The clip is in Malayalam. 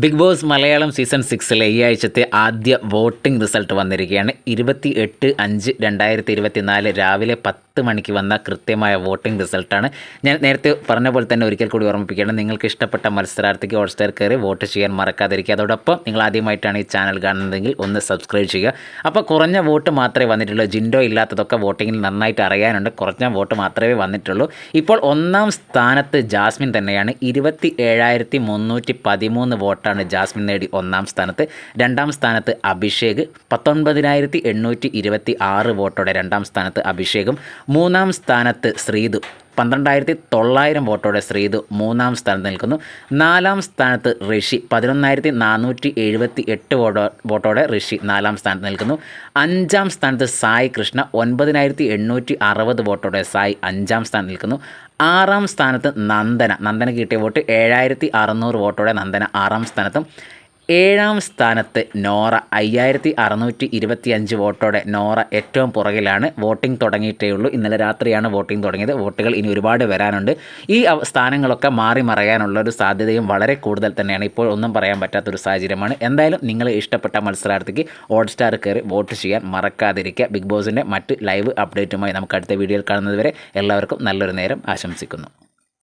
ബിഗ് ബോസ് മലയാളം സീസൺ സിക്സിലെ ഈ ആഴ്ചത്തെ ആദ്യ വോട്ടിംഗ് റിസൾട്ട് വന്നിരിക്കുകയാണ്. ഇരുപത്തി എട്ട് അഞ്ച് രണ്ടായിരത്തി ഇരുപത്തി നാല് രാവിലെ പത്ത് മണിക്ക് വന്ന കൃത്യമായ വോട്ടിംഗ് റിസൾട്ടാണ്. ഞാൻ നേരത്തെ പറഞ്ഞ പോലെ തന്നെ ഒരിക്കൽ കൂടി ഓർമ്മിപ്പിക്കുകയാണ് നിങ്ങൾക്ക് ഇഷ്ടപ്പെട്ട മത്സരാർത്ഥിക്ക് ഹോട്ട്സ്റ്റാർ കയറി വോട്ട് ചെയ്യാൻ മറക്കാതിരിക്കുക. അതോടൊപ്പം നിങ്ങൾ ആദ്യമായിട്ടാണ് ഈ ചാനൽ കാണുന്നതെങ്കിൽ ഒന്ന് സബ്സ്ക്രൈബ് ചെയ്യുക. അപ്പോൾ കുറഞ്ഞ വോട്ട് മാത്രമേ വന്നിട്ടുള്ളൂ. ജിൻഡോ ഇല്ലാത്തതൊക്കെ വോട്ടിങ്ങിൽ നന്നായിട്ട് അറിയാനുണ്ട്. കുറഞ്ഞ വോട്ട് മാത്രമേ വന്നിട്ടുള്ളൂ. ഇപ്പോൾ ഒന്നാം സ്ഥാനത്ത് ജാസ്മിൻ തന്നെയാണ്. ഇരുപത്തി ഏഴായിരത്തി മുന്നൂറ്റി പതിമൂന്ന് വോട്ടാണ് ജാസ്മിൻ നേടി ഒന്നാം സ്ഥാനത്ത്. രണ്ടാം സ്ഥാനത്ത് അഭിഷേക്. പത്തൊൻപതിനായിരത്തി എണ്ണൂറ്റി ഇരുപത്തി ആറ് വോട്ടോടെ രണ്ടാം സ്ഥാനത്ത് അഭിഷേകും. മൂന്നാം സ്ഥാനത്ത് ശ്രീതു. പന്ത്രണ്ടായിരത്തി തൊള്ളായിരം വോട്ടോടെ ശ്രീതു മൂന്നാം സ്ഥാനത്ത് നിൽക്കുന്നു. നാലാം സ്ഥാനത്ത് ഋഷി. പതിനൊന്നായിരത്തി നാനൂറ്റി എഴുപത്തി എട്ട് വോട്ടോ വോട്ടോടെ ഋഷി നാലാം സ്ഥാനത്ത് നിൽക്കുന്നു. അഞ്ചാം സ്ഥാനത്ത് സായി കൃഷ്ണ. ഒൻപതിനായിരത്തി എണ്ണൂറ്റി അറുപത് വോട്ടോടെ സായി അഞ്ചാം സ്ഥാനത്ത് നിൽക്കുന്നു. ആറാം സ്ഥാനത്ത് നന്ദന. നന്ദന കിട്ടിയ വോട്ട് ഏഴായിരത്തി അറുന്നൂറ് വോട്ടോടെ നന്ദന ആറാം സ്ഥാനത്തും. ഏഴാം സ്ഥാനത്ത് നോറ അയ്യായിരത്തി അറുന്നൂറ്റി ഇരുപത്തി അഞ്ച് വോട്ടോടെ നോറ ഏറ്റവും പുറകിലാണ് വോട്ടിംഗ് തുടങ്ങിയിട്ടേ ഉള്ളൂ. ഇന്നലെ രാത്രിയാണ് വോട്ടിംഗ് തുടങ്ങിയത്. വോട്ടുകൾ ഇനി ഒരുപാട് വരാനുണ്ട്. ഈ സ്ഥാനങ്ങളൊക്കെ മാറി മറയാനുള്ള ഒരു സാധ്യതയും വളരെ കൂടുതൽ തന്നെയാണ്. ഇപ്പോൾ ഒന്നും പറയാൻ പറ്റാത്തൊരു സാഹചര്യമാണ്. എന്തായാലും നിങ്ങൾ ഇഷ്ടപ്പെട്ട മത്സരാർത്ഥിക്ക് ഹോട്ട് സ്റ്റാർ കയറി വോട്ട് ചെയ്യാൻ മറക്കാതിരിക്കുക. ബിഗ് ബോസിന്റെ മറ്റ് ലൈവ് അപ്ഡേറ്റുമായി നമുക്ക് അടുത്ത വീഡിയോയിൽ കാണുന്നതുവരെ എല്ലാവർക്കും നല്ലൊരു നേരം ആശംസിക്കുന്നു.